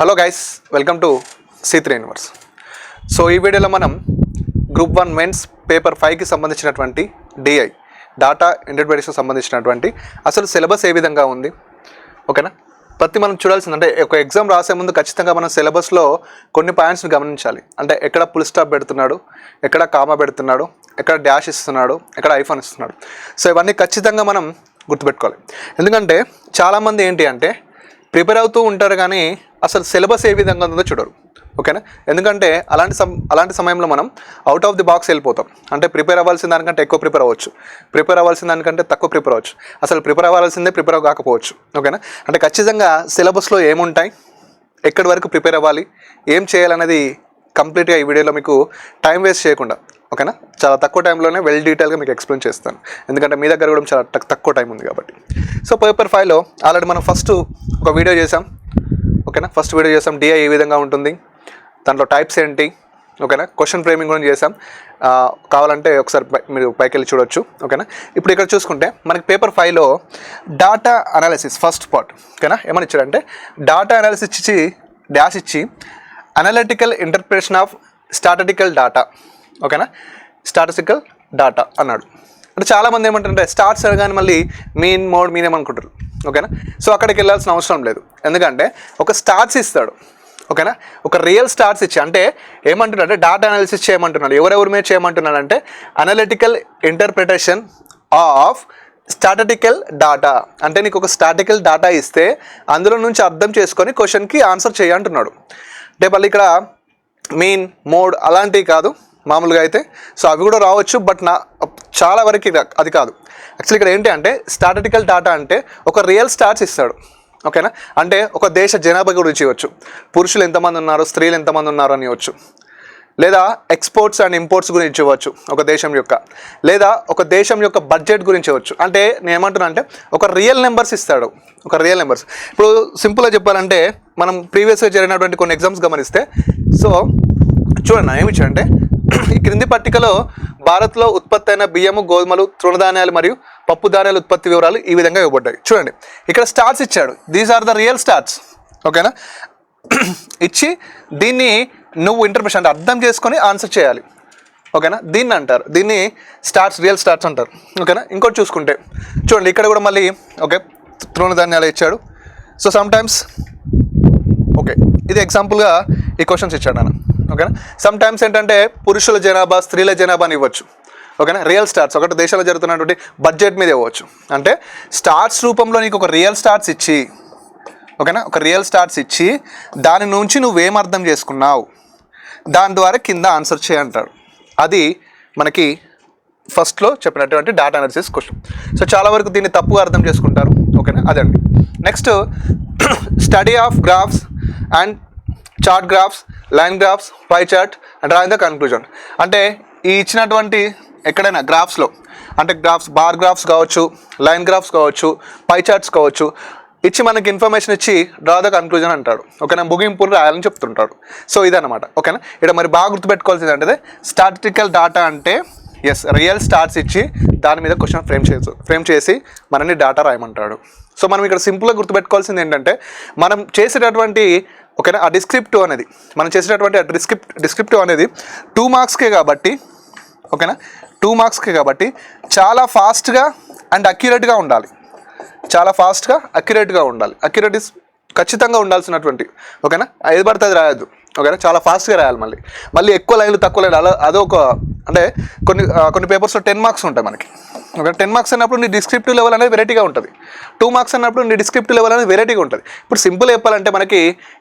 Hello guys welcome to C three universe so ఈ వీడియోలో మనం గ్రూప్ వన్ మెన్స్ పేపర్ ఫైవ్కి సంబంధించినటువంటి డిఐ డాటా ఇంటర్ప్రిటేషన్ సంబంధించినటువంటి అసలు సిలబస్ ఏ విధంగా ఉంది? ఓకేనా ప్రతి మనం చూడాల్సింది అంటే ఒక ఎగ్జామ్ రాసే ముందు ఖచ్చితంగా మనం సిలబస్లో కొన్ని పాయింట్స్ని గమనించాలి. అంటే ఎక్కడ పుల్ స్టాప్ పెడుతున్నాడు ఎక్కడ కామా పెడుతున్నాడు ఎక్కడ డాష్ ఇస్తున్నాడు ఎక్కడ ఐఫోన్ ఇస్తున్నాడు. సో ఇవన్నీ ఖచ్చితంగా మనం గుర్తుపెట్టుకోవాలి. ఎందుకంటే చాలామంది ఏంటి అంటే ప్రిపేర్ అవుతూ ఉంటారు కానీ అసలు సిలబస్ ఏ విధంగా ఉందో చూడరు. ఓకేనా? ఎందుకంటే అలాంటి సమ అలాంటి సమయంలో మనం అవుట్ ఆఫ్ ది బాక్స్ వెళ్ళిపోతాం. అంటే ప్రిపేర్ అవ్వాల్సిన దానికంటే ఎక్కువ ప్రిపేర్ అవ్వచ్చు. ప్రిపేర్ అవ్వాల్సిన దానికంటే తక్కువ ప్రిపేర్ అవ్వచ్చు. అసలు ప్రిపేర్ అవ్వాల్సిందే ప్రిపేర్ కాకపోవచ్చు. ఓకేనా? అంటే ఖచ్చితంగా సిలబస్లో ఏముంటాయి? ఎక్కడి వరకు ప్రిపేర్ అవ్వాలి? ఏం చేయాలనేది కంప్లీట్గా ఈ వీడియోలో మీకు టైం వేస్ట్ చేయకుండా ఓకేనా? చాలా తక్కువ టైంలోనే వెల్ డీటెయిల్గా మీకు ఎక్స్ప్లెయిన్ చేస్తాను. ఎందుకంటే మీ దగ్గర కూడా చాలా తక్కువ టైం ఉంది కాబట్టి. సో పేపర్ ఫైవ్లో ఆల్రెడీ మనం ఫస్ట్ ఒక వీడియో చేసాం. ఓకేనా? ఫస్ట్ వీడియో చేసాం. డిఐ ఏ విధంగా ఉంటుంది? దాంట్లో టైప్స్ ఏంటి? ఓకేనా? క్వశ్చన్ ఫ్రేమింగ్ కూడా చేసాం. కావాలంటే ఒకసారి మీరు పైకి వెళ్ళి చూడొచ్చు. ఓకేనా? ఇప్పుడు ఇక్కడ చూసుకుంటే మనకి పేపర్ ఫైవ్లో డాటా అనాలిసిస్ ఫస్ట్ పార్ట్ ఓకేనా? ఏమని ఇచ్చారంటే డాటా అనాలిసిస్ ఇచ్చి డాష్ ఇచ్చి analytical interpretation of statistical data ఓకేనా? స్టాటిస్టికల్ డాటా అన్నాడు. అంటే చాలామంది ఏమంటారంటే స్టార్ట్స్ అనగానే మళ్ళీ మీన్ మోడ్ మీన్ ఏమనుకుంటారు ఓకేనా? సో అక్కడికి వెళ్ళాల్సిన అవసరం లేదు. ఎందుకంటే ఒక స్టార్ట్స్ ఇస్తాడు. ఓకేనా? ఒక రియల్ స్టార్ట్స్ ఇచ్చి అంటే ఏమంటున్నాడు అంటే డాటా అనాలిసిస్ చేయమంటున్నాడు. ఎవరెవరి మీద చేయమంటున్నాడు అంటే analytical interpretation of statistical data అంటే నీకు ఒక స్టాటికల్ డాటా ఇస్తే అందులో నుంచి అర్థం చేసుకొని క్వశ్చన్కి ఆన్సర్ చేయంటున్నాడు అంటే మళ్ళీ ఇక్కడ మీన్ మోడ్ అలాంటివి కాదు. మామూలుగా అయితే. సో అవి కూడా రావచ్చు బట్ నా చాలా వరకు అది కాదు. యాక్చువల్లీ ఇక్కడ ఏంటి అంటే స్టాటిటికల్ డాటా అంటే ఒక రియల్ స్టాట్స్ ఇస్తాడు. ఓకేనా అంటే ఒక దేశ జనాభా గురించి ఇవ్వచ్చు. పురుషులు ఎంతమంది ఉన్నారు స్త్రీలు ఎంతమంది ఉన్నారు అని ఇవ్వచ్చు. లేదా ఎక్స్పోర్ట్స్ అండ్ ఇంపోర్ట్స్ గురించి ఇవ్వచ్చు ఒక దేశం యొక్క. లేదా ఒక దేశం యొక్క బడ్జెట్ గురించి ఇవ్వచ్చు. అంటే నేను ఏమంటున్నా అంటే ఒక రియల్ నెంబర్స్ ఇస్తాడు. ఒక రియల్ నెంబర్స్ ఇప్పుడు సింపుల్గా చెప్పాలంటే మనం ప్రీవియస్గా జరిగినటువంటి కొన్ని ఎగ్జామ్స్ గమనిస్తే సో చూడండి ఏమి ఇచ్చాడంటే ఈ క్రింది పట్టికలో భారత్లో ఉత్పత్తి అయిన బియ్యము గోధుమలు తృణధాన్యాలు మరియు పప్పు ధాన్యాల ఉత్పత్తి వివరాలు ఈ విధంగా ఇవ్వబడ్డాయి. చూడండి ఇక్కడ స్టార్ట్స్ ఇచ్చాడు. These are the real stats ఓకేనా? ఇచ్చి దీన్ని నువ్వు ఇంటర్ప్రిషన్ అంటే అర్థం చేసుకొని ఆన్సర్ చేయాలి. ఓకేనా? దీన్ని అంటారు. దీన్ని స్టార్ట్స్ రియల్ స్టార్ట్స్ అంటారు. ఓకేనా? ఇంకోటి చూసుకుంటే. చూడండి ఇక్కడ కూడా మళ్ళీ ఓకే తృణధాన్యాలు ఇచ్చాడు. సో సమ్ టైమ్స్ ఓకే ఇది ఎగ్జాంపుల్గా ఈ క్వశ్చన్స్ ఇచ్చాడు నేను ఓకేనా? సమ్ టైమ్స్ ఏంటంటే పురుషుల జనాభా స్త్రీల జనాభాని ఇవ్వచ్చు. ఓకేనా? రియల్ స్టార్ట్స్ ఒకటి దేశంలో జరుగుతున్నటువంటి బడ్జెట్ మీద ఇవ్వచ్చు. అంటే స్టార్ట్స్ రూపంలో నీకు ఒక రియల్ స్టార్ట్స్ ఇచ్చి ఓకేనా? ఒక రియల్ స్టార్ట్స్ ఇచ్చి దాని నుంచి నువ్వేం అర్థం చేసుకున్నావు? దాని ద్వారా కింద ఆన్సర్ చేయంటాడు అది మనకి ఫస్ట్లో చెప్పినటువంటి డాటా అనాలిసిస్ క్వశ్చన్ సో చాలా వరకు దీన్ని తప్పుగా అర్థం చేసుకుంటారు. ఓకేనా? అదండి. Next study of graphs and chart graphs line graphs pie chart and drawing the conclusion అంటే ఈ ఇచ్చినటువంటి ఎక్కడైనా గ్రాఫ్స్లో అంటే గ్రాఫ్స్ బార్ గ్రాఫ్స్ కావచ్చు లైన్ గ్రాఫ్స్ కావచ్చు పై చార్ట్స్ కావచ్చు ఇచ్చి మనకి ఇన్ఫర్మేషన్ ఇచ్చి డ్రా ద కన్క్లూజన్ అంటాడు. ఓకేనా? ముగింపుని రాయాలని చెప్తుంటాడు. సో ఇదన్నమాట. ఓకేనా? ఇక్కడ మరి బాగా గుర్తుపెట్టుకోవాల్సింది అంటే స్టాటిస్టికల్ డాటా అంటే ఎస్ రియల్ స్టార్ట్స్ ఇచ్చి దాని మీద క్వశ్చన్ ఫ్రేమ్ చేసు ఫ్రేమ్ చేసి మనని డాటా రాయమంటాడు. సో మనం ఇక్కడ సింపుల్గా గుర్తుపెట్టుకోవాల్సింది ఏంటంటే మనం చేసేటటువంటి ఓకేనా? ఆ డిస్క్రిప్టివ్ అనేది మనం చేసేటటువంటి ఆ డిస్క్రిప్ట్ డిస్క్రిప్టివ్ అనేది టూ మార్క్స్కే కాబట్టి ఓకేనా? టూ మార్క్స్కే కాబట్టి చాలా ఫాస్ట్గా అండ్ అక్యురేట్గా ఉండాలి. చాలా ఫాస్ట్గా అక్యురేట్గా ఉండాలి. అక్యురేట్ ఇస్ ఖచ్చితంగా ఉండాల్సినటువంటి ఓకేనా? ఏది పడితే అది ఓకేనా? చాలా ఫాస్ట్గా రాయాలి మళ్ళీ. మళ్ళీ ఎక్కువ లైన్లు తక్కువ లైన్లు అలా అదొక అంటే కొన్ని కొన్ని పేపర్స్లో టెన్ మార్క్స్ ఉంటాయి మనకి. ఓకే టెన్ మార్క్స్ అన్నప్పుడు నీ డిస్క్రిప్టివ్ లెవెల్ అనేది వెరైటీగా ఉంటుంది. టూ మార్క్స్ అన్నప్పుడు నీ డిస్క్రిప్టివ్ లెవెల్ అనేది వెరైటీగా ఉంటుంది. ఇప్పుడు సింపుల్ చెప్పాలంటే మనకి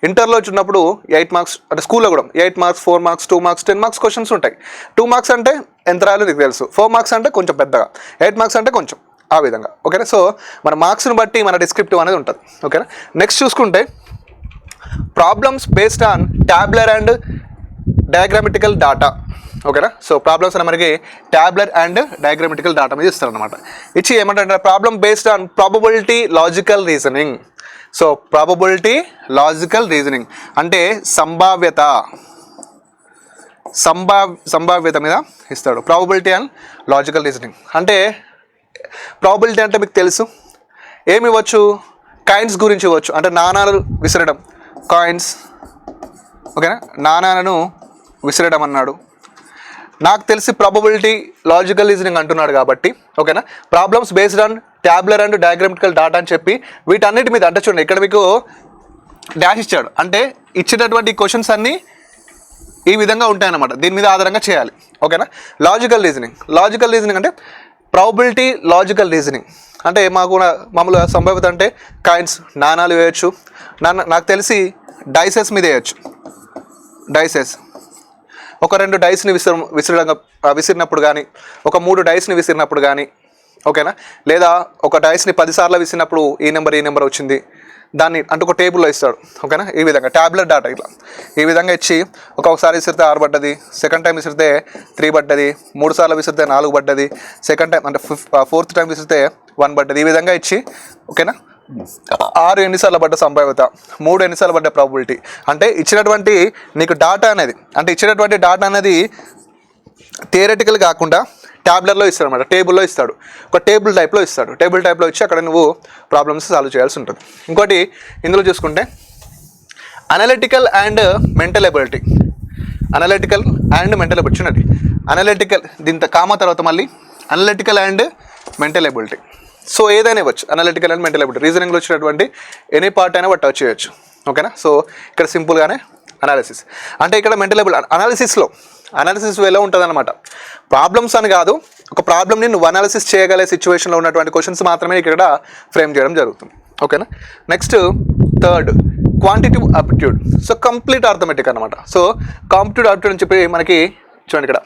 ఇంటర్లో వచ్చినప్పుడు ఎయిట్ మార్క్స్ అంటే స్కూల్లో కూడా eight marks four marks two marks ten marks questions ఉంటాయి. టూ మార్క్స్ అంటే ఎంత రాయాలో నీకు తెలుసు. ఫోర్ మార్క్స్ అంటే కొంచెం పెద్దగా. ఎయిట్ మార్క్స్ అంటే కొంచెం ఆ విధంగా. ఓకేనా? సో మన మార్క్స్ని బట్టి మన డిస్క్రిప్టివ్ అనేది ఉంటుంది. ఓకేనా? నెక్స్ట్ చూసుకుంటే problems based on tabular and diagrammatical data ఓకేనా? సో ప్రాబ్లమ్స్ అనే మనకి ట్యాబ్లెట్ అండ్ డయాగ్రామెటికల్ డాటా మీద ఇస్తారనమాట ఇచ్చి ఏమంటారంటే problem based on probability logical reasoning so probability logical reasoning అంటే సంభావ్యత. సంభావ్ సంభావ్యత మీద ఇస్తాడు. ప్రాబబిలిటీ అండ్ లాజికల్ రీజనింగ్ అంటే ప్రాబబిలిటీ అంటే మీకు తెలుసు. ఏమి ఇవ్వచ్చు? కాయిన్స్ గురించి ఇవ్వచ్చు. అంటే నాణాలు విసరడం. కాయిన్స్ ఓకేనా? నాణాలను విసిరడం అన్నాడు. నాకు తెలిసి ప్రాబబిలిటీ లాజికల్ రీజనింగ్ అంటున్నాడు కాబట్టి ఓకేనా problems based on tabular and diagrammatical data అని చెప్పి వీటన్నిటి మీద అంటే చూడండి ఇక్కడ మీకు డాష్ ఇచ్చాడు. అంటే ఇచ్చినటువంటి క్వశ్చన్స్ అన్నీ ఈ విధంగా ఉంటాయన్నమాట. దీని మీద ఆధారంగా చేయాలి. ఓకేనా లాజికల్ రీజనింగ్ లాజికల్ రీజనింగ్ అంటే ప్రాబిలిటీ లాజికల్ రీజనింగ్ అంటే మాకు నా- మామూలుగా సంభావ్యత అంటే కాయిన్స్ నాణాలు వేయచ్చు. నాన్న నాకు తెలిసి డైసెస్ మీద వేయచ్చు. డైసెస్ ఒక రెండు డైస్ని విసిర విసిరడం విసిరినప్పుడు కానీ ఒక మూడు డైస్ని విసిరినప్పుడు కానీ ఓకేనా? లేదా ఒక డైస్ని పదిసార్లు విసిరినప్పుడు ఈ నెంబర్ ఈ నెంబర్ వచ్చింది. దాన్ని అంటే ఒక టేబుల్లో ఇస్తాడు ఓకేనా? ఈ విధంగా ట్యాబ్లెట్ డాటా ఇట్లా. ఈ విధంగా ఇచ్చి ఒక్కొక్కసారి విసిరితే ఆరు పడ్డది సెకండ్ టైం విసిరితే త్రీ పడ్డది మూడు సార్లు విసిరితే నాలుగు పడ్డది సెకండ్ టైం అంటే ఫోర్త్ టైం విసిరితే వన్ పడ్డది. ఈ విధంగా ఇచ్చి ఓకేనా? ఆరు ఎన్నిసార్లు పడ్డ సంభావ్యత మూడు ఎన్నిసార్లు పడ్డ ప్రాబిలిటీ అంటే ఇచ్చినటువంటి నీకు డాటా అనేది అంటే ఇచ్చినటువంటి డాటా అనేది థియరటికల్ కాకుండా ట్యాబ్లెట్లో ఇస్తాడు అనమాట టేబుల్లో ఇస్తాడు. ఒక టేబుల్ టైప్లో ఇస్తాడు. టేబుల్ టైప్లో ఇచ్చి అక్కడ నువ్వు ప్రాబ్లమ్స్ సాల్వ్ చేయాల్సి ఉంటుంది. ఇంకోటి ఇందులో చూసుకుంటే analytical and mental ability analytical and mental ability చూడండి. అనలిటికల్ దీంతో కామా తర్వాత మళ్ళీ. Analytical and mental ability so ఏదైనా ఇవ్వచ్చు అనాలిటికల్ అండ్ మెంటల్ ఎబిలిటీ రీజనింగ్లో వచ్చినటువంటి ఎనీ పార్ట్ అయినా బట్ టచ్ చేయొచ్చు. ఓకేనా సో ఇక్కడ సింపుల్గానే అనాలిసిస్ అంటే ఇక్కడ మెంటల్ ఎబిలిటీ అనాలిసిస్లో అనాలిసిస్ వేలో ఉంటుంది అనమాట ప్రాబ్లమ్స్ అని కాదు ఒక ప్రాబ్లమ్ని నువ్వు అనాలిసిస్ చేయగలే సిచ్యువేషన్లో ఉన్నటువంటి క్వశ్చన్స్ మాత్రమే ఇక్కడ ఫ్రేమ్ చేయడం జరుగుతుంది. ఓకేనా next third quantitative aptitude so complete arithmetic అనమాట సో కాంపిటేటివ్ అప్టిట్యూడ్ అని చెప్పి మనకి చూడండి ఇక్కడ.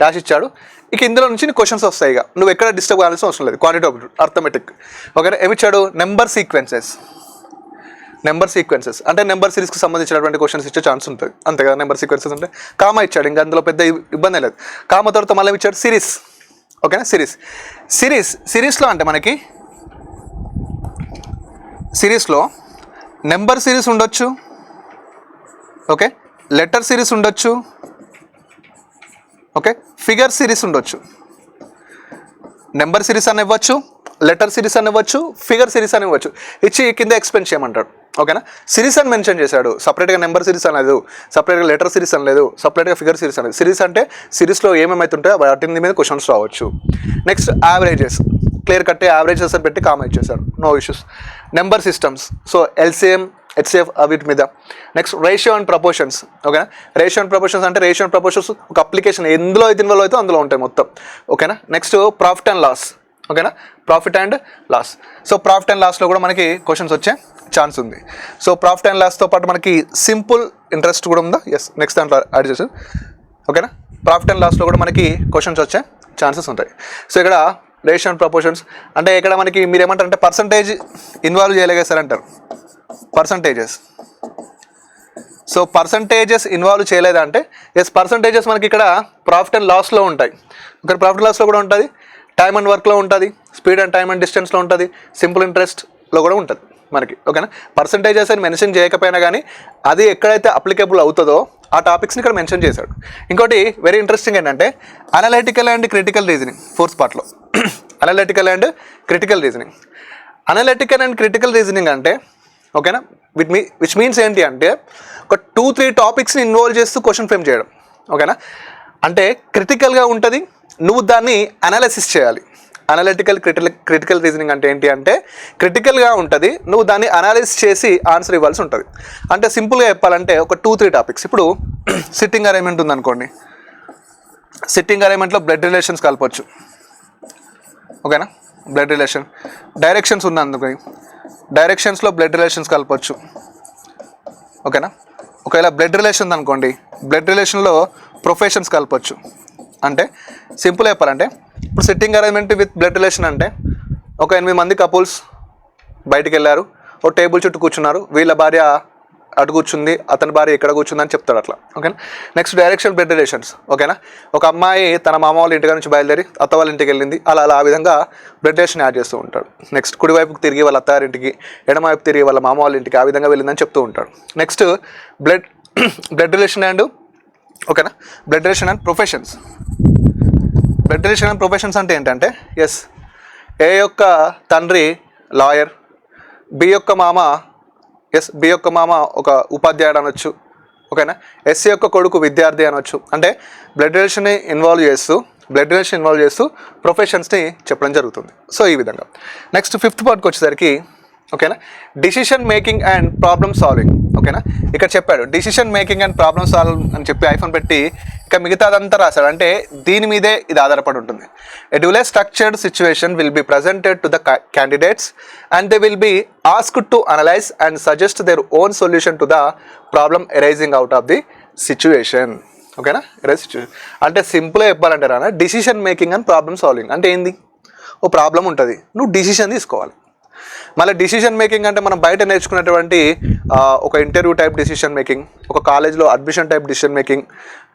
డాష్ ఇచ్చాడు. ఇక ఇందులో నుంచి క్వశ్చన్స్ వస్తాయి ఇక. నువ్వు ఎక్కడ డిస్టర్బ్ కావాల్సిన అవసరం లేదు. క్వాంటిటీ ఆఫ్ అర్థమెటిక్ ఓకేనా ఏమిచ్చాడు నెంబర్ సీక్వెన్సెస్ నెంబర్ సీక్వెన్సెస్ అంటే నెంబర్ సిరీస్కి సంబంధించినటువంటి క్వశ్చన్స్ ఇచ్చే ఛాన్స్ ఉంటుంది. అంతే కదా? నెంబర్ సీక్వెన్సెస్ అంటే కామా ఇచ్చాడు. ఇంకా అందులో పెద్ద ఇబ్బంది లేదు. కామా తర్వాత మళ్ళీ ఇచ్చాడు? సిరీస్ ఓకేనా సిరీస్ సిరీస్ సిరీస్లో అంటే మనకి సిరీస్లో నెంబర్ సిరీస్ ఉండొచ్చు. ఓకే లెటర్ సిరీస్ ఉండొచ్చు. ఓకే? ఫిగర్ సిరీస్ ఉండొచ్చు. నెంబర్ సిరీస్ అని ఇవ్వచ్చు లెటర్ సిరీస్ అని ఇవ్వచ్చు ఫిగర్ సిరీస్ అని ఇవ్వచ్చు. ఇచ్చి కింద ఎక్స్ప్లెయిన్ చేయమంటాడు. ఓకేనా? సిరీస్ అని మెన్షన్ చేశాడు. సపరేట్గా నెంబర్ సిరీస్ అని లేదు సపరేట్గా లెటర్ సిరీస్ అని లేదు సపరేట్గా ఫిగర్ సిరీస్ అనేది సిరీస్ అంటే సిరీస్లో ఏమేమైతుంటాయో వాటిని మీద క్వశ్చన్స్ రావచ్చు. నెక్స్ట్ యావరేజెస్ క్లియర్ కట్టే యావరేజెస్ అని పెట్టి కామెంట్ చేశాడు. No issues number systems so LCM HCF uh, వీటి మీద. నెక్స్ట్ రేషియో అండ్ ప్రపోర్షన్స్ ఓకేనా రేషియో అండ్ ప్రపోర్షన్స్ అంటే రేషియో అండ్ ప్రపోర్షన్స్ ఒక అప్లికేషన్ ఎందులో అయితే ఇన్వాల్వ్ అయితే అందులో ఉంటాయి మొత్తం. ఓకేనా నెక్స్ట్ ప్రాఫిట్ అండ్ లాస్ ఓకేనా profit and loss so profit and లాస్లో కూడా మనకి క్వశ్చన్స్ వచ్చే ఛాన్స్ ఉంది. సో ప్రాఫిట్ అండ్ లాస్తో పాటు మనకి సింపుల్ ఇంట్రెస్ట్ కూడా ఉందా? ఎస్ నెక్స్ట్ దాంట్లో యాడ్ చేసి ఓకేనా ప్రాఫిట్ అండ్ లాస్లో కూడా మనకి క్వశ్చన్స్ వచ్చే ఛాన్సెస్ ఉంటాయి. సో ఇక్కడ రేషన్ ప్రపోర్షన్స్. అంటే ఇక్కడ మనకి మీరు ఏమంటారు అంటే పర్సంటేజ్ ఇన్వాల్వ్ చేయలేగా సార్ అంటారు. పర్సంటేజెస్ సో పర్సంటేజెస్ ఇన్వాల్వ్ చేయలేదంటే ఎస్ పర్సంటేజెస్ మనకి ఇక్కడ ప్రాఫిట్ అండ్ లాస్లో ఉంటాయి. ఇక్కడ ప్రాఫిట్ లాస్లో కూడా ఉంటుంది. టైమ్ అండ్ వర్క్లో ఉంటుంది. స్పీడ్ అండ్ టైమ్ అండ్ డిస్టెన్స్లో ఉంటుంది. సింపుల్ ఇంట్రెస్ట్లో కూడా ఉంటుంది. మనకి ఓకేనా? పర్సంటేజెస్ అని మెన్షన్ చేయకపోయినా కానీ అది ఎక్కడైతే అప్లికేబుల్ అవుతుందో ఆ టాపిక్స్ని ఇక్కడ మెన్షన్ చేశాడు. ఇంకోటి వెరీ ఇంట్రెస్టింగ్ ఏంటంటే analytical and critical reasoning fourth పార్ట్లో analytical and critical reasoning analytical and critical reasoning అంటే ఓకేనా? విట్ మీ విచ్ మీన్స్ ఏంటి అంటే ఒక టూ త్రీ టాపిక్స్ని ఇన్వాల్వ్ చేస్తూ క్వశ్చన్ ఫ్రేమ్ చేయడం ఓకేనా? అంటే క్రిటికల్గా ఉంటుంది నువ్వు దాన్ని అనాలిసిస్ చేయాలి. అనలిటికల్ క్రిటికల్ క్రిటికల్ రీజనింగ్ అంటే ఏంటి అంటే క్రిటికల్గా ఉంటుంది నువ్వు దాన్ని అనాలిసిస్ చేసి ఆన్సర్ ఇవ్వాల్సి ఉంటుంది. అంటే సింపుల్గా చెప్పాలంటే ఒక టూ త్రీ టాపిక్స్ ఇప్పుడు సిట్టింగ్ అరేంజ్మెంట్ ఉందనుకోండి. సిట్టింగ్ అరేంజ్మెంట్లో బ్లడ్ రిలేషన్స్ కలపొచ్చు. ఓకేనా బ్లడ్ రిలేషన్ డైరెక్షన్స్ ఉంది డైరెక్షన్స్లో బ్లడ్ రిలేషన్స్ కలపచ్చు. ఓకేనా ఒకవేళ బ్లడ్ రిలేషన్ అనుకోండి బ్లడ్ రిలేషన్లో ప్రొఫెషన్స్ కలపచ్చు. అంటే సింపుల్ చెప్పాలంటే ఇప్పుడు sitting arrangement with blood relation అంటే ఒక ఎనిమిది మంది కపుల్స్ బయటికి వెళ్ళారు ఓ టేబుల్ చుట్టూ కూర్చున్నారు. వీళ్ళ భార్య అటు కూర్చుంది అతని భార్య ఇక్కడ కూర్చుంది అని చెప్తాడు అట్లా. ఓకేనా? నెక్స్ట్ డైరెక్షన్ బ్లడ్ రిలేషన్స్ ఓకేనా? ఒక అమ్మాయి తన మామ వాళ్ళ ఇంటి నుంచి బయలుదేరి అత్త వాళ్ళ ఇంటికి వెళ్ళింది. అలా అలా ఆ విధంగా బ్లడ్ రిలేషన్ యాడ్ చేస్తూ ఉంటాడు. నెక్స్ట్ కుడివైపుకి తిరిగి వాళ్ళ అత్తారింటికి ఎడమవైపు తిరిగి వాళ్ళ మామ వాళ్ళ ఇంటికి ఆ విధంగా వెళ్ళిందని చెప్తూ ఉంటాడు. Next blood blood relation and ఓకేనా? Blood relation and professions blood and professions అంటే ఏంటంటే ఎస్ ఏ యొక్క తండ్రి లాయర్ బి యొక్క మామ ఎస్ బి యొక్క మామ ఒక ఉపాధ్యాయుడు అనొచ్చు ఓకేనా ఎస్సీ యొక్క కొడుకు విద్యార్థి అనొచ్చు. అంటే బ్లడ్ రిలేషన్ని ఇన్వాల్వ్ చేస్తూ బ్లడ్ రిలేషన్ ఇన్వాల్వ్ చేస్తూ ప్రొఫెషన్స్ని చెప్పడం జరుగుతుంది. సో ఈ విధంగా. నెక్స్ట్ ఫిఫ్త్ పార్ట్కి వచ్చేసరికి ఓకేనా decision making and problem solving ఓకేనా? ఇక్కడ చెప్పాడు decision making and problem solve అని చెప్పి ఐఫోన్ పెట్టి ఇక మిగతాదంతా రాశాడు. అంటే దీని మీదే ఇది ఆధారపడి ఉంటుంది. ఎడ్యులే structured situation will be presented to the candidates and they will be asked to analyse and suggest their own solution to the problem arising out of the situation ఓకేనా? ఎరైజ్ సిచ్యువేషన్ అంటే సింపుల్గా చెప్పాలంటే రానా decision making and problem solving అంటే ఏంది? ఓ problem ఉంటుంది. నువ్వు decision తీసుకోవాలి. మళ్ళీ డిసిషన్ మేకింగ్ అంటే మనం బయట నేర్చుకున్నటువంటి ఒక ఇంటర్వ్యూ టైప్ డిసిషన్ మేకింగ్ ఒక కాలేజ్లో అడ్మిషన్ టైప్ డిసిషన్ మేకింగ్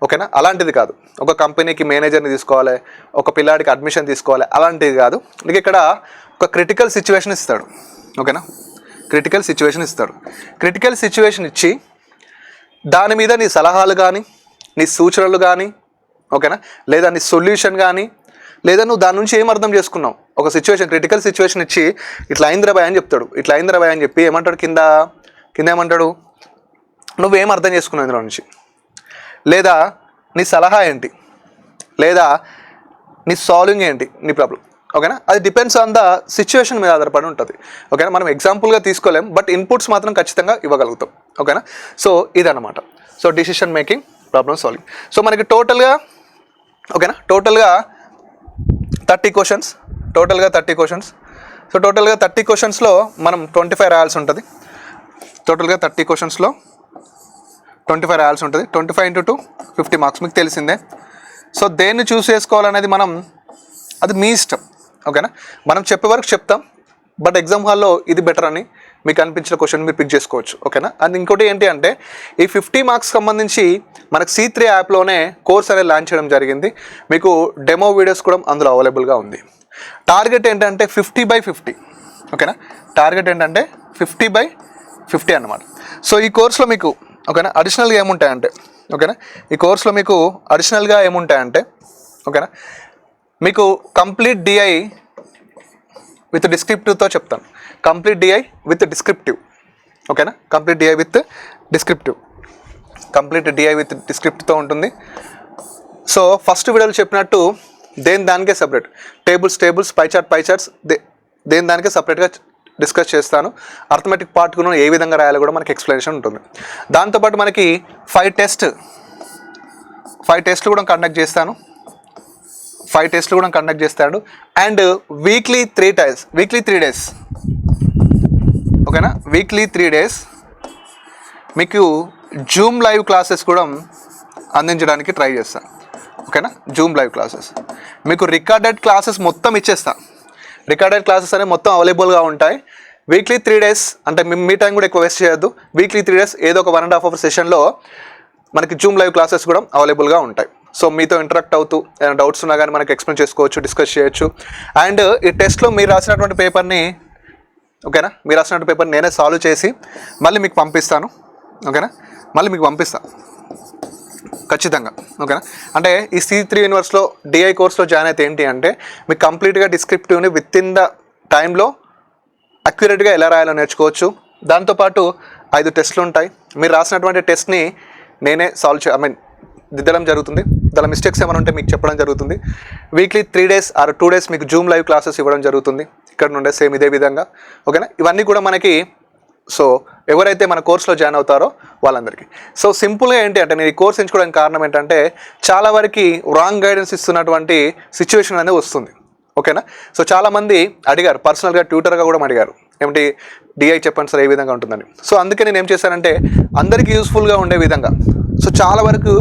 ఓకేనా? అలాంటిది కాదు. ఒక కంపెనీకి మేనేజర్ని తీసుకోవాలి ఒక పిల్లాడికి అడ్మిషన్ తీసుకోవాలి అలాంటిది కాదు. నీకు ఇక్కడ ఒక క్రిటికల్ సిచ్యువేషన్ ఇస్తాడు. ఓకేనా? క్రిటికల్ సిచ్యువేషన్ ఇస్తాడు. క్రిటికల్ సిచ్యువేషన్ ఇచ్చి దాని మీద నీ సలహాలు కానీ నీ సూచనలు కానీ ఓకేనా? లేదా నీ సొల్యూషన్ కానీ లేదా నువ్వు దాని నుంచి ఏం అర్థం చేసుకున్నావు? ఒక సిచ్యువేషన్ క్రిటికల్ సిచ్యువేషన్ ఇచ్చి ఇట్లా అయిందిరా భయ అని చెప్తాడు. ఇట్లా అయిందిరా భయ అని చెప్పి ఏమంటాడు కింద? కింద ఏమంటాడు? నువ్వేం అర్థం చేసుకున్నావు ఇందులో నుంచి? లేదా నీ సలహా ఏంటి? లేదా నీ సాల్వింగ్ ఏంటి? నీ ప్రాబ్లం ఓకేనా? అది డిపెండ్స్ ఆన్ ద సిచ్యువేషన్ మీద ఆధారపడి ఉంటుంది. ఓకేనా? మనం ఎగ్జాంపుల్గా తీసుకోలేం బట్ ఇన్పుట్స్ మాత్రం ఖచ్చితంగా ఇవ్వగలుగుతాం. ఓకేనా? సో ఇదన్నమాట. So decision making problem solving so మనకి టోటల్గా ఓకేనా? టోటల్గా థర్టీ క్వశ్చన్స్ టోటల్గా థర్టీ క్వశ్చన్స్ సో టోటల్గా థర్టీ క్వశ్చన్స్లో మనం ట్వంటీ ఫైవ్ రాయాల్సి ఉంటుంది. టోటల్గా థర్టీ క్వశ్చన్స్లో ట్వంటీ ఫైవ్ రాయాల్సి ఉంటుంది. Twenty five into two fifty marks మీకు తెలిసిందే. సో దేన్ని చూస్ చేసుకోవాలనేది మనం అది మీ ఇష్టం. ఓకేనా మనం చెప్పే వరకు చెప్తాం. బట్ ఎగ్జామ్ హాల్లో ఇది బెటర్ అని. మీకు అనిపించిన క్వశ్చన్ మీరు పిక్ చేసుకోవచ్చు ఓకేనా అండ్ ఇంకోటి ఏంటి అంటే ఈ ఫిఫ్టీ మార్క్స్ సంబంధించి మనకు సీ త్రీ యాప్లోనే కోర్స్ అనేది లాంచ్ చేయడం జరిగింది. మీకు డెమో వీడియోస్ కూడా అందులో అవైలబుల్గా ఉంది. టార్గెట్ ఏంటంటే ఫిఫ్టీ బై ఫిఫ్టీ ఓకేనా టార్గెట్ ఏంటంటే ఫిఫ్టీ బై ఫిఫ్టీ అనమాట సో ఈ కోర్సులో మీకు ఓకేనా అడిషనల్గా ఏముంటాయంటే ఓకేనా ఈ కోర్సులో మీకు అడిషనల్గా ఏముంటాయంటే ఓకేనా మీకు కంప్లీట్ డిఐ విత్ డిస్క్రిప్టివ్తో చెప్తాను. కంప్లీట్ డిఐ విత్ డిస్క్రిప్టివ్ ఓకేనా complete DI with descriptive complete DI with డిస్క్రిప్ట్తో ఉంటుంది. సో ఫస్ట్ వీడియోలో చెప్పినట్టు దేని దానికే separate tables tables pie chart pie charts they దేని దానికే సపరేట్గా డిస్కస్ చేస్తాను. అర్థమెటిక్ పార్ట్ కూడా ఏ విధంగా రాయాలో కూడా మనకి ఎక్స్ప్లెనేషన్ ఉంటుంది. దాంతోపాటు మనకి ఫైవ్ టెస్ట్ ఫైవ్ టెస్ట్లు కూడా కండక్ట్ చేస్తాను. ఫైవ్ టెస్ట్లు కూడా కండక్ట్ చేస్తాడు. And weekly three times weekly three days ఓకేనా? వీక్లీ త్రీ డేస్ మీకు జూమ్ లైవ్ క్లాసెస్ కూడా అందించడానికి ట్రై చేస్తాను ఓకేనా? జూమ్ లైవ్ క్లాసెస్ మీకు రికార్డెడ్ క్లాసెస్ మొత్తం ఇచ్చేస్తా. రికార్డెడ్ క్లాసెస్ అనేవి మొత్తం అవైలబుల్గా ఉంటాయి. వీక్లీ త్రీ డేస్ అంటే మీ మీ టైం కూడా ఎక్కువ వేస్ట్ చేయొద్దు. వీక్లీ త్రీ డేస్ ఏదో ఒక వన్ అండ్ హాఫ్ అవర్ సెషన్లో మనకి జూమ్ లైవ్ క్లాసెస్ కూడా అవైలబుల్గా ఉంటాయి. సో మీతో ఇంటరాక్ట్ అవుతూ ఏమైనా డౌట్స్ ఉన్నా కానీ మనకి ఎక్స్ప్లెయిన్ చేసుకోవచ్చు డిస్కస్ చేయొచ్చు. అండ్ ఈ టెస్ట్లో మీరు రాసినటువంటి పేపర్ని ఓకేనా? మీరు రాసినటువంటి పేపర్ నేనే సాల్వ్ చేసి మళ్ళీ మీకు పంపిస్తాను. ఓకేనా? మళ్ళీ మీకు పంపిస్తాను ఖచ్చితంగా. ఓకేనా? అంటే ఈ సి త్రీ యూనివర్స్లో డిఐ కోర్స్లో జాయిన్ అయితే ఏంటి అంటే మీకు కంప్లీట్గా డిస్క్రిప్టివ్ని విత్ ఇన్ ద టైంలో అక్యురేట్గా ఎలా రాయాలో నేర్చుకోవచ్చు. దాంతోపాటు ఐదు టెస్ట్లు ఉంటాయి. మీరు రాసినటువంటి టెస్ట్ని నేనే సాల్వ్ చే ఐ మీన్ దిద్దడం జరుగుతుంది. దాని మిస్టేక్స్ ఏమైనా ఉంటే మీకు చెప్పడం జరుగుతుంది. Weekly three days or two days మీకు జూమ్ లైవ్ క్లాసెస్ ఇవ్వడం జరుగుతుంది. ఇక్కడ నుండే సేమ్ ఇదే విధంగా. ఓకేనా ఇవన్నీ కూడా మనకి సో ఎవరైతే మన కోర్సులో జాయిన్ అవుతారో వాళ్ళందరికీ. సో సింపుల్గా ఏంటి అంటే నేను ఈ కోర్స్ ఎంచుకోవడానికి కారణం ఏంటంటే చాలా వరకు రాంగ్ గైడెన్స్ ఇస్తున్నటువంటి సిచ్యువేషన్ అనేది వస్తుంది. ఓకేనా సో చాలామంది అడిగారు పర్సనల్గా ట్యూటర్గా కూడా అడిగారు. ఏమిటి? డిఐ చెప్పండి సార్ ఏ విధంగా ఉంటుందని. సో అందుకే నేను ఏం చేశానంటే అందరికీ యూస్ఫుల్గా ఉండే విధంగా. సో చాలా వరకు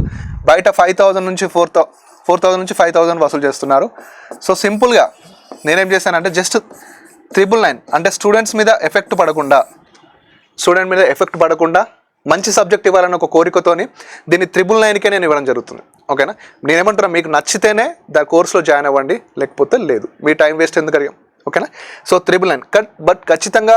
బయట ఫైవ్ థౌజండ్ నుంచి ఫోర్ థౌ ఫోర్ థౌజండ్ నుంచి ఫైవ్ థౌజండ్ వసూలు చేస్తున్నారు. సో సింపుల్గా నేనేం చేశానంటే జస్ట్ త్రిబుల్ నైన్ అంటే స్టూడెంట్స్ మీద ఎఫెక్ట్ పడకుండా స్టూడెంట్ మీద ఎఫెక్ట్ పడకుండా మంచి సబ్జెక్ట్ ఇవ్వాలని ఒక కోరికతోని దీన్ని త్రిబుల్ నైన్కే నేను ఇవ్వడం జరుగుతుంది. ఓకేనా నేనేమంటున్నా మీకు నచ్చితేనే దా కోర్సులో జాయిన్ అవ్వండి లేకపోతే లేదు. మీ టైం వేస్ట్ ఎందుకు అడిగాం? ఓకేనా so triple nine cut but ఖచ్చితంగా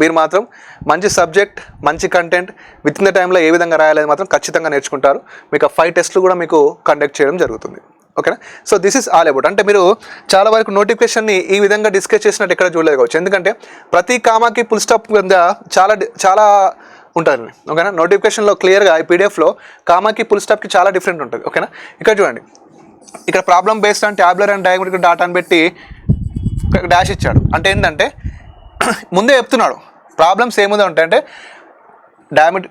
మీరు మాత్రం మంచి సబ్జెక్ట్ మంచి కంటెంట్ విత్ ఇన్ ద టైంలో ఏ విధంగా రాయాలని మాత్రం ఖచ్చితంగా నేర్చుకుంటారు. మీకు ఆ ఫైవ్ టెస్ట్లు కూడా మీకు కండక్ట్ చేయడం జరుగుతుంది. ఓకేనా so this is all about అంటే మీరు చాలా వరకు నోటిఫికేషన్ని ఈ విధంగా డిస్కస్ చేసినట్టు ఎక్కడ చూడలేదు కావచ్చు. ఎందుకంటే ప్రతి కామాకి ఫుల్ స్టాప్ కింద చాలా చాలా ఉంటుంది ఓకేనా నోటిఫికేషన్లో క్లియర్గా ఈ పీడిఎఫ్లో కామాకి ఫుల్ స్టాప్కి చాలా డిఫరెంట్ ఉంటుంది. ఓకేనా ఇక్కడ చూడండి. ఇక్కడ problem based and tablet and diagnostic డాటాను పెట్టి డాష్ ఇచ్చాడు. అంటే ఏంటంటే ముందే చెప్తున్నాడు. ప్రాబ్లమ్స్ ఏముంది ఉంటాయి అంటే డయామిట్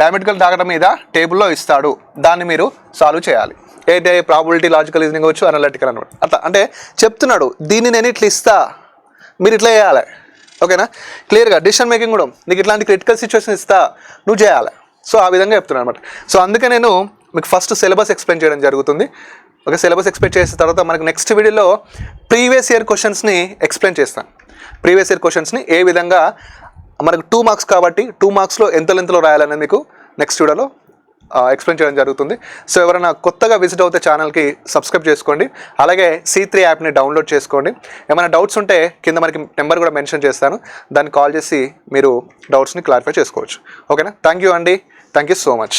డయామెటికల్ తాగడం మీద టేబుల్లో ఇస్తాడు. దాన్ని మీరు సాల్వ్ చేయాలి. ఏంటి ప్రాబిలిటీ లాజికల్ రీజనింగ్ వచ్చు అనలిటికల్ అనమాట అట్లా అంటే చెప్తున్నాడు దీన్ని నేను ఇట్లా ఇస్తా. మీరు ఇట్లా చేయాలి. ఓకేనా క్లియర్గా డిసిషన్ మేకింగ్ కూడా. నీకు ఇట్లాంటి క్రిటికల్ సిచ్యువేషన్ ఇస్తా. నువ్వు చేయాలి. సో ఆ విధంగా చెప్తున్నాను అనమాట సో అందుకే నేను మీకు ఫస్ట్ సిలబస్ ఎక్స్ప్లెయిన్ చేయడం జరుగుతుంది. ఓకే సిలబస్ ఎక్స్ప్లెయిన్ చేసిన తర్వాత మనకి నెక్స్ట్ వీడియోలో ప్రీవియస్ ఇయర్ క్వశ్చన్స్ని ఎక్స్ప్లెయిన్ చేస్తాను. ప్రీవియస్ ఇయర్ క్వశ్చన్స్ని ఏ విధంగా మనకు టూ మార్క్స్ కాబట్టి టూ మార్క్స్లో ఎంత లెంత్లో రాయాలనేది మీకు నెక్స్ట్ వీడియోలో ఎక్స్ప్లెయిన్ చేయడం జరుగుతుంది. సో ఎవరైనా కొత్తగా విజిట్ అవుతే ఛానల్కి సబ్స్క్రైబ్ చేసుకోండి. అలాగే సీ త్రీ యాప్ని డౌన్లోడ్ చేసుకోండి. ఏమైనా డౌట్స్ ఉంటే కింద మనకి నెంబర్ కూడా మెన్షన్ చేస్తాను. దాన్ని కాల్ చేసి మీరు డౌట్స్ని క్లారిఫై చేసుకోవచ్చు. ఓకేనా థ్యాంక్ యూ అండి థ్యాంక్ యూ సో మచ్